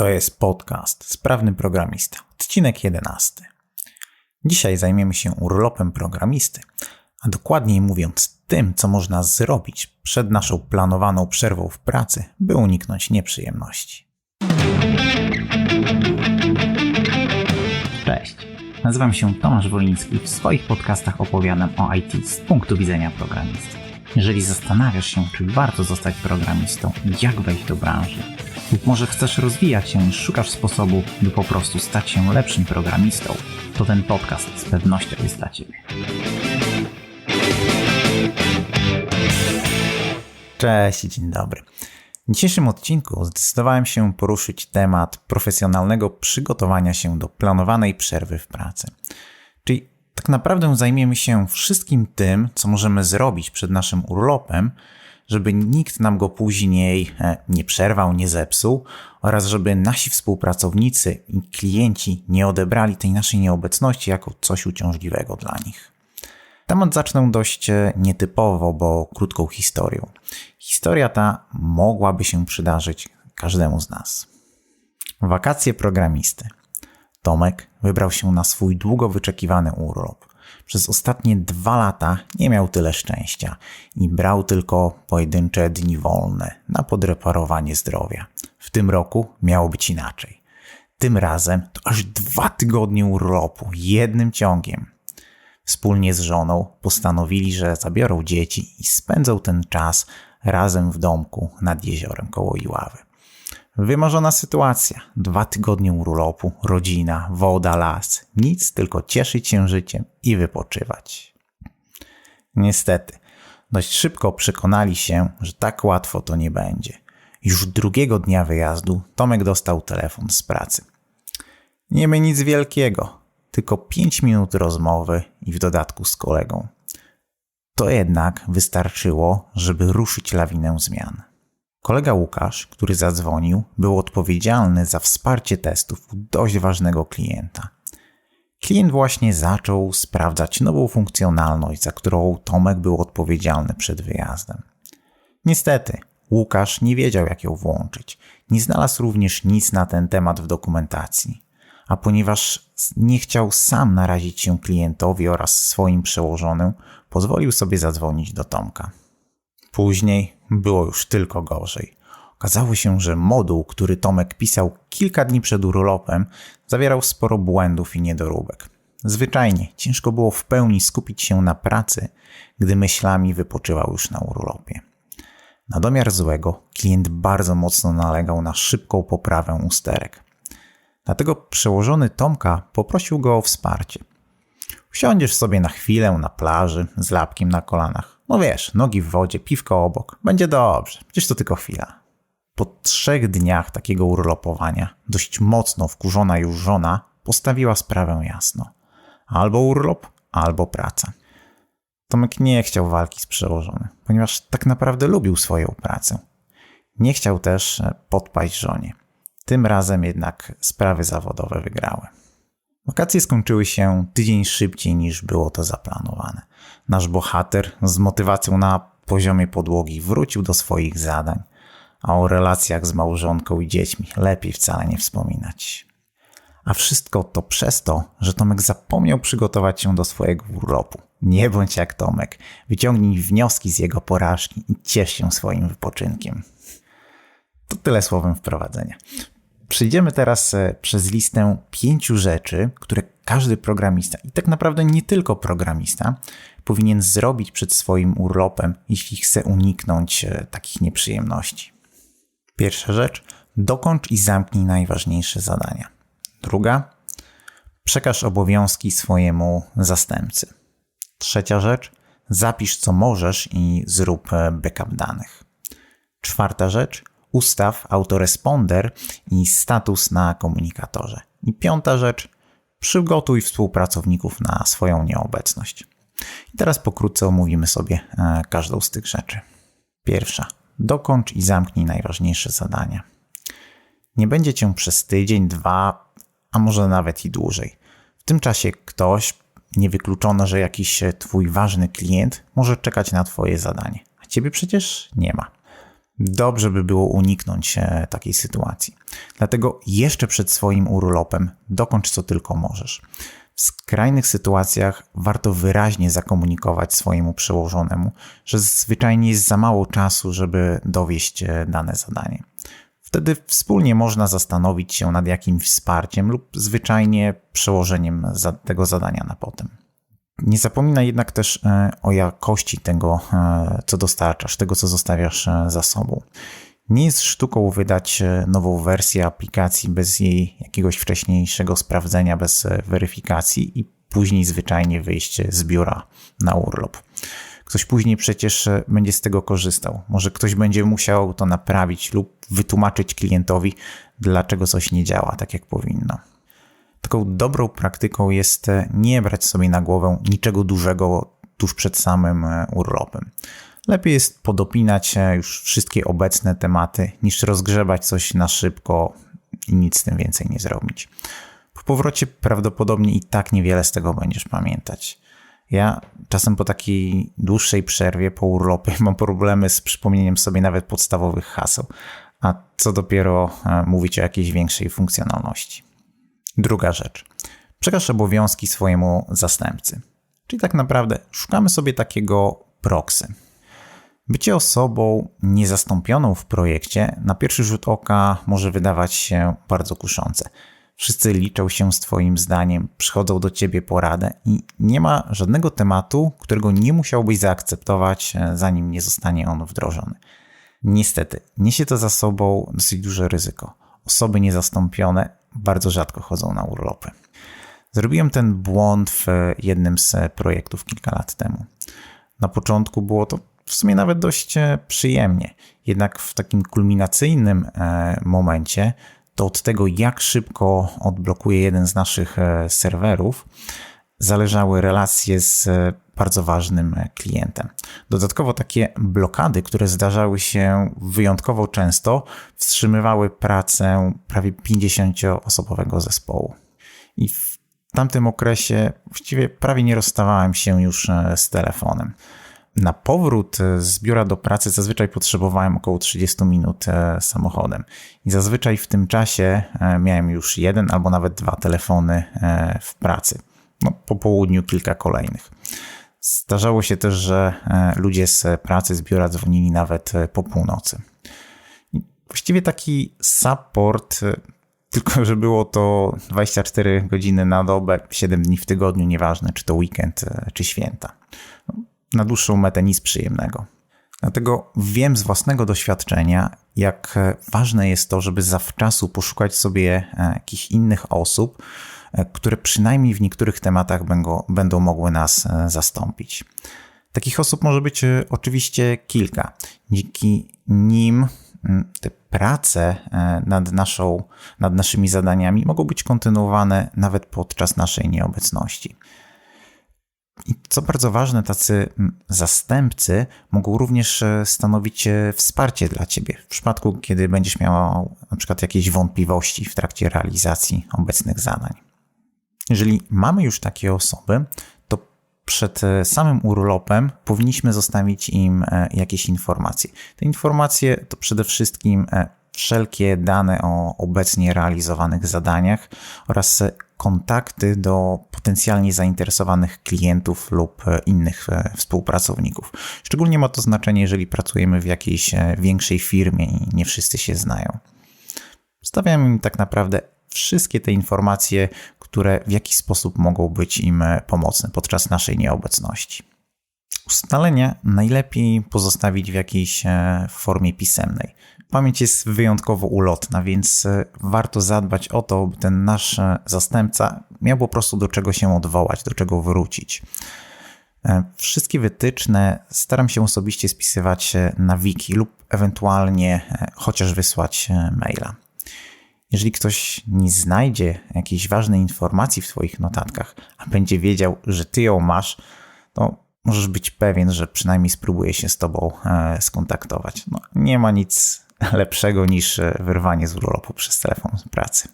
To jest podcast Sprawny Programista, odcinek 11. Dzisiaj zajmiemy się urlopem programisty, a dokładniej mówiąc tym, co można zrobić przed naszą planowaną przerwą w pracy, by uniknąć nieprzyjemności. Cześć, nazywam się Tomasz Woliński i w swoich podcastach opowiadam o IT z punktu widzenia programisty. Jeżeli zastanawiasz się, czy warto zostać programistą, jak wejść do branży, lub może chcesz rozwijać się i szukasz sposobu, by po prostu stać się lepszym programistą, to ten podcast z pewnością jest dla Ciebie. Cześć dzień dobry. W dzisiejszym odcinku zdecydowałem się poruszyć temat profesjonalnego przygotowania się do planowanej przerwy w pracy. Czyli tak naprawdę zajmiemy się wszystkim tym, co możemy zrobić przed naszym urlopem, żeby nikt nam go później e, nie przerwał, nie zepsuł oraz żeby nasi współpracownicy i klienci nie odebrali tej naszej nieobecności jako coś uciążliwego dla nich. Temat zacznę dość e, nietypowo, bo krótką historią. Historia ta mogłaby się przydarzyć każdemu z nas. Wakacje programisty. Tomek wybrał się na swój długo wyczekiwany urlop. Przez ostatnie dwa lata nie miał tyle szczęścia i brał tylko pojedyncze dni wolne na podreparowanie zdrowia. W tym roku miało być inaczej. Tym razem to aż dwa tygodnie urlopu jednym ciągiem. Wspólnie z żoną postanowili, że zabiorą dzieci i spędzą ten czas razem w domku nad jeziorem koło Iławy. Wymarzona sytuacja. Dwa tygodnie urlopu, rodzina, woda, las. Nic, tylko cieszyć się życiem i wypoczywać. Niestety, dość szybko przekonali się, że tak łatwo to nie będzie. Już drugiego dnia wyjazdu Tomek dostał telefon z pracy. Nie my nic wielkiego, tylko pięć minut rozmowy i w dodatku z kolegą. To jednak wystarczyło, żeby ruszyć lawinę zmian. Kolega Łukasz, który zadzwonił, był odpowiedzialny za wsparcie testów u dość ważnego klienta. Klient właśnie zaczął sprawdzać nową funkcjonalność, za którą Tomek był odpowiedzialny przed wyjazdem. Niestety, Łukasz nie wiedział, jak ją włączyć. Nie znalazł również nic na ten temat w dokumentacji. A ponieważ nie chciał sam narazić się klientowi oraz swoim przełożonym, pozwolił sobie zadzwonić do Tomka. Później było już tylko gorzej. Okazało się, że moduł, który Tomek pisał kilka dni przed urlopem, zawierał sporo błędów i niedoróbek. Zwyczajnie ciężko było w pełni skupić się na pracy, gdy myślami wypoczywał już na urlopie. Na domiar złego, klient bardzo mocno nalegał na szybką poprawę usterek. Dlatego przełożony Tomka poprosił go o wsparcie. Usiądziesz sobie na chwilę na plaży z lapkiem na kolanach. No wiesz, nogi w wodzie, piwko obok. Będzie dobrze, przecież to tylko chwila. Po trzech dniach takiego urlopowania, dość mocno wkurzona już żona postawiła sprawę jasno. Albo urlop, albo praca. Tomek nie chciał walki z przełożonym, ponieważ tak naprawdę lubił swoją pracę. Nie chciał też e, podpaść żonie. Tym razem jednak sprawy zawodowe wygrały. Wakacje skończyły się tydzień szybciej niż było to zaplanowane. Nasz bohater z motywacją na poziomie podłogi wrócił do swoich zadań, a o relacjach z małżonką i dziećmi lepiej wcale nie wspominać. A wszystko to przez to, że Tomek zapomniał przygotować się do swojego urlopu. Nie bądź jak Tomek, wyciągnij wnioski z jego porażki i ciesz się swoim wypoczynkiem. To tyle słowem wprowadzenia. Przejdziemy teraz e, przez listę pięciu rzeczy, które każdy programista, i tak naprawdę nie tylko programista, powinien zrobić przed swoim urlopem, jeśli chce uniknąć e, takich nieprzyjemności. Pierwsza rzecz: dokończ i zamknij najważniejsze zadania. Druga: przekaż obowiązki swojemu zastępcy. Trzecia rzecz: zapisz co możesz i zrób e, backup danych. Czwarta rzecz: ustaw autoresponder i status na komunikatorze. I piąta rzecz, przygotuj współpracowników na swoją nieobecność. I teraz pokrótce omówimy sobie e, każdą z tych rzeczy. Pierwsza, dokończ i zamknij najważniejsze zadania. Nie będzie cię przez tydzień, dwa, a może nawet i dłużej. W tym czasie ktoś, niewykluczone, że jakiś twój ważny klient może czekać na twoje zadanie, a ciebie przecież nie ma. Dobrze by było uniknąć e, takiej sytuacji. Dlatego jeszcze przed swoim urlopem dokończ co tylko możesz. W skrajnych sytuacjach warto wyraźnie zakomunikować swojemu przełożonemu, że zwyczajnie jest za mało czasu, żeby dowieść e, dane zadanie. Wtedy wspólnie można zastanowić się nad jakimś wsparciem lub zwyczajnie przełożeniem tego zadania na potem. Nie zapominaj jednak też e, o jakości tego, e, co dostarczasz, tego, co zostawiasz za sobą. Nie jest sztuką wydać nową wersję aplikacji bez jej jakiegoś wcześniejszego sprawdzenia, bez weryfikacji i później zwyczajnie wyjść z biura na urlop. Ktoś później przecież będzie z tego korzystał. Może ktoś będzie musiał to naprawić lub wytłumaczyć klientowi, dlaczego coś nie działa tak, jak powinno. Taką dobrą praktyką jest nie brać sobie na głowę niczego dużego tuż przed samym urlopem. Lepiej jest podopinać już wszystkie obecne tematy, niż rozgrzebać coś na szybko i nic z tym więcej nie zrobić. Po powrocie prawdopodobnie i tak niewiele z tego będziesz pamiętać. Ja czasem po takiej dłuższej przerwie, po urlopie, mam problemy z przypomnieniem sobie nawet podstawowych haseł, a co dopiero e, mówić o jakiejś większej funkcjonalności. Druga rzecz. Przekaż obowiązki swojemu zastępcy. Czyli tak naprawdę szukamy sobie takiego proxy. Bycie osobą niezastąpioną w projekcie na pierwszy rzut oka może wydawać się bardzo kuszące. Wszyscy liczą się z Twoim zdaniem, przychodzą do Ciebie poradę i nie ma żadnego tematu, którego nie musiałbyś zaakceptować, e, zanim nie zostanie on wdrożony. Niestety, niesie to za sobą dosyć duże ryzyko. Osoby niezastąpione bardzo rzadko chodzą na urlopy. Zrobiłem ten błąd w jednym z projektów kilka lat temu. Na początku było to w sumie nawet dość e, przyjemnie. Jednak w takim kulminacyjnym e, momencie, to od tego, jak szybko odblokuje jeden z naszych e, serwerów, zależały relacje z bardzo ważnym klientem. Dodatkowo takie blokady, które zdarzały się wyjątkowo często, wstrzymywały pracę prawie 50-osobowego zespołu. I w tamtym okresie właściwie prawie nie rozstawałem się już z telefonem. Na powrót z biura do pracy zazwyczaj potrzebowałem około 30 minut e, samochodem. I zazwyczaj w tym czasie e, miałem już jeden albo nawet dwa telefony e, w pracy. No, po południu kilka kolejnych. Zdarzało się też, że ludzie z pracy, z biura dzwonili nawet po północy. Właściwie taki support, tylko że było to 24 godziny na dobę, 7 dni w tygodniu, nieważne czy to weekend, czy święta na dłuższą metę nic przyjemnego. Dlatego wiem z własnego doświadczenia, jak ważne jest to, żeby zawczasu poszukać sobie e, jakichś innych osób, e, które przynajmniej w niektórych tematach będą, będą mogły nas e, zastąpić. Takich osób może być oczywiście kilka. Dzięki nim te prace nad, naszą, nad naszymi zadaniami mogą być kontynuowane nawet podczas naszej nieobecności. I co bardzo ważne, tacy zastępcy mogą również e, stanowić e, wsparcie dla ciebie w przypadku, kiedy będziesz miał na przykład jakieś wątpliwości w trakcie realizacji obecnych zadań. Jeżeli mamy już takie osoby, to przed e, samym urlopem powinniśmy zostawić im jakieś informacje. Te informacje to przede wszystkim wszelkie dane o obecnie realizowanych zadaniach oraz kontakty do potencjalnie zainteresowanych klientów lub innych e, współpracowników. Szczególnie ma to znaczenie, jeżeli pracujemy w jakiejś e, większej firmie i nie wszyscy się znają. Stawiamy im tak naprawdę wszystkie te informacje, które w jakiś sposób mogą być im e, pomocne podczas naszej nieobecności. Ustalenia najlepiej pozostawić w jakiejś formie pisemnej. Pamięć jest wyjątkowo ulotna, więc e, warto zadbać o to, by ten nasz e, zastępca miał po prostu do czego się odwołać, do czego wrócić. E, wszystkie wytyczne staram się osobiście spisywać na wiki lub ewentualnie chociaż wysłać maila. Jeżeli ktoś nie znajdzie jakiejś ważnej informacji w Twoich notatkach, a będzie wiedział, że Ty ją masz, to możesz być pewien, że przynajmniej spróbuje się z Tobą skontaktować. No, nie ma nic lepszego niż e, wyrwanie z urlopu przez telefon pracy.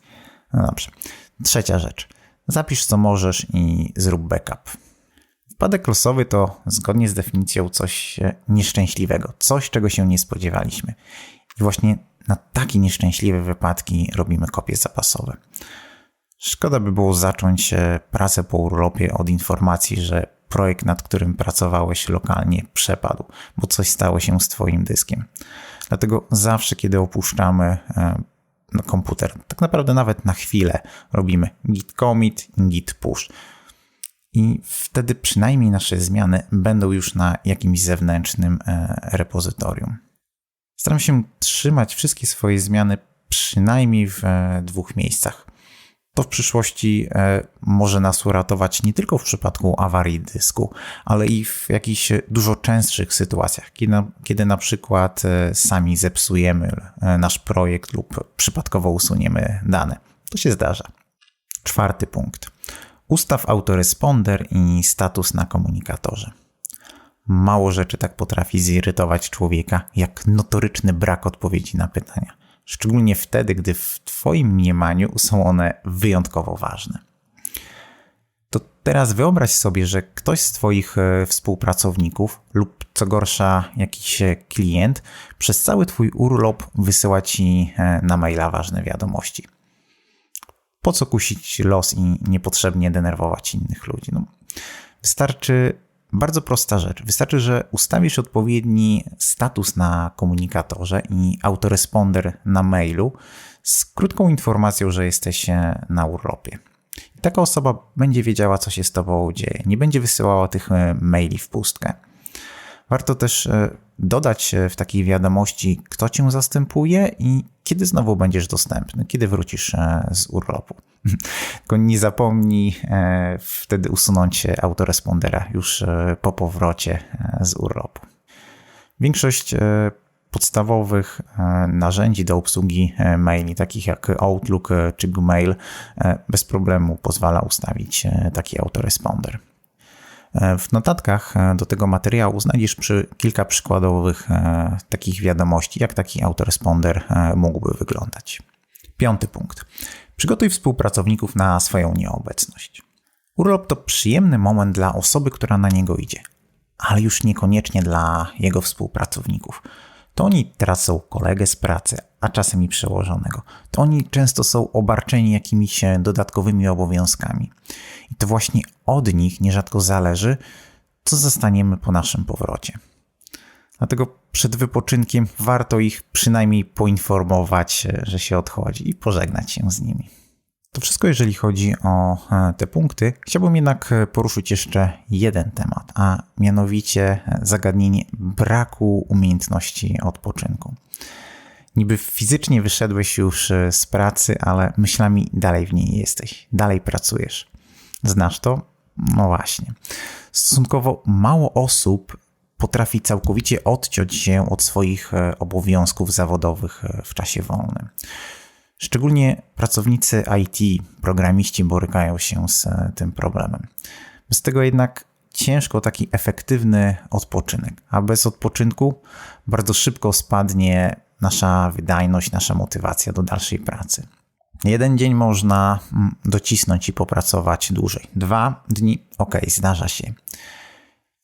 No dobrze. Trzecia rzecz. Zapisz co możesz i zrób backup. W Wypadek losowy to zgodnie z definicją coś nieszczęśliwego, coś czego się nie spodziewaliśmy. I właśnie na takie nieszczęśliwe wypadki robimy kopie zapasowe. Szkoda by było zacząć pracę po urlopie od informacji, że projekt, nad którym pracowałeś lokalnie, przepadł, bo coś stało się z Twoim dyskiem. Dlatego zawsze, kiedy opuszczamy e, komputer, tak naprawdę nawet na chwilę, robimy git commit git push. I wtedy przynajmniej nasze zmiany będą już na jakimś zewnętrznym e, repozytorium. Staram się trzymać wszystkie swoje zmiany przynajmniej w e, dwóch miejscach to w przyszłości e, może nas uratować nie tylko w przypadku awarii dysku, ale i w jakichś dużo częstszych sytuacjach, kiedy na, kiedy na przykład e, sami zepsujemy nasz projekt lub przypadkowo usuniemy dane. To się zdarza. Czwarty punkt. Ustaw autoresponder i status na komunikatorze. Mało rzeczy tak potrafi zirytować człowieka, jak notoryczny brak odpowiedzi na pytania szczególnie wtedy, gdy w Twoim mniemaniu są one wyjątkowo ważne. To teraz wyobraź sobie, że ktoś z Twoich e, współpracowników lub co gorsza jakiś e, klient przez cały Twój urlop wysyła Ci e, na maila ważne wiadomości. Po co kusić los i niepotrzebnie denerwować innych ludzi? No, wystarczy bardzo prosta rzecz. Wystarczy, że ustawisz odpowiedni status na komunikatorze i autoresponder na mailu z krótką informacją, że jesteś na urlopie. I taka osoba będzie wiedziała, co się z Tobą dzieje. Nie będzie wysyłała tych e, maili w pustkę. Warto też e, dodać e, w takiej wiadomości, kto cię zastępuje i kiedy znowu będziesz dostępny, kiedy wrócisz e, z urlopu. Tylko nie zapomnij wtedy usunąć autorespondera już po powrocie z urlopu. Większość podstawowych narzędzi do obsługi maili, takich jak Outlook czy Gmail, bez problemu pozwala ustawić taki autoresponder. E, w notatkach e, do tego materiału znajdziesz przy kilka przykładowych e, takich wiadomości, jak taki autoresponder mógłby wyglądać. Piąty punkt. Przygotuj współpracowników na swoją nieobecność. Urlop to przyjemny moment dla osoby, która na niego idzie, ale już niekoniecznie dla jego współpracowników. To oni tracą kolegę z pracy, a czasem i przełożonego. To oni często są obarczeni jakimiś dodatkowymi obowiązkami. I to właśnie od nich nierzadko zależy, co zostaniemy po naszym powrocie. Dlatego przed wypoczynkiem warto ich przynajmniej poinformować, że się odchodzi i pożegnać się z nimi. To wszystko, jeżeli chodzi o e, te punkty. Chciałbym jednak poruszyć jeszcze jeden temat, a mianowicie zagadnienie braku umiejętności odpoczynku. Niby fizycznie wyszedłeś już e, z pracy, ale myślami dalej w niej jesteś, dalej pracujesz. Znasz to? No właśnie. Stosunkowo mało osób potrafi całkowicie odciąć się od swoich e, obowiązków zawodowych w czasie wolnym. Szczególnie pracownicy IT, programiści borykają się z e, tym problemem. Bez tego jednak ciężko taki efektywny odpoczynek, a bez odpoczynku bardzo szybko spadnie nasza wydajność, nasza motywacja do dalszej pracy. Jeden dzień można mm, docisnąć i popracować dłużej. Dwa dni, ok, zdarza się.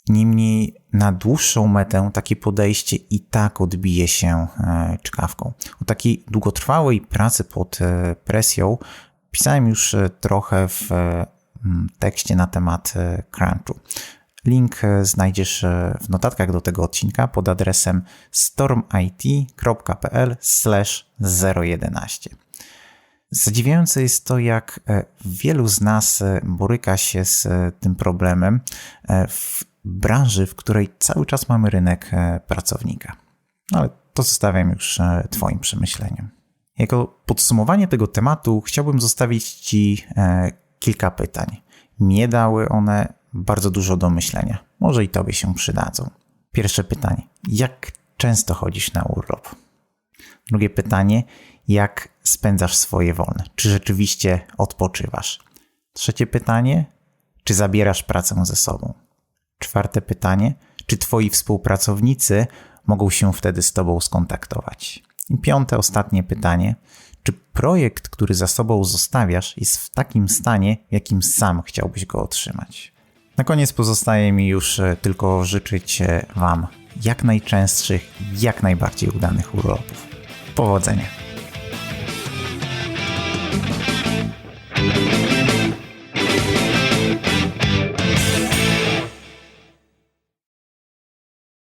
Niemniej na dłuższą metę takie podejście i tak odbije się e, czkawką. O takiej długotrwałej pracy pod e, presją pisałem już e, trochę w tekście na temat crunchu. Link znajdziesz w notatkach do tego odcinka pod adresem stormit.pl/011. Zadziwiające jest to, jak wielu z nas boryka się z tym problemem w branży, w której cały czas mamy rynek e, pracownika. No, ale to zostawiam już e, Twoim przemyśleniem. Jako podsumowanie tego tematu chciałbym zostawić Ci e, kilka pytań. Mnie dały one bardzo dużo do myślenia. Może i Tobie się przydadzą. Pierwsze pytanie: jak często chodzisz na urlop? Drugie pytanie: jak spędzasz swoje wolne? Czy rzeczywiście odpoczywasz? Trzecie pytanie: czy zabierasz pracę ze sobą? Czwarte pytanie: czy twoi współpracownicy mogą się wtedy z tobą skontaktować? I piąte, ostatnie pytanie: czy projekt, który za sobą zostawiasz, jest w takim stanie, w jakim sam chciałbyś go otrzymać? Na koniec pozostaje mi już e, tylko życzyć e, Wam jak najczęstszych, jak najbardziej udanych urlopów. Powodzenia!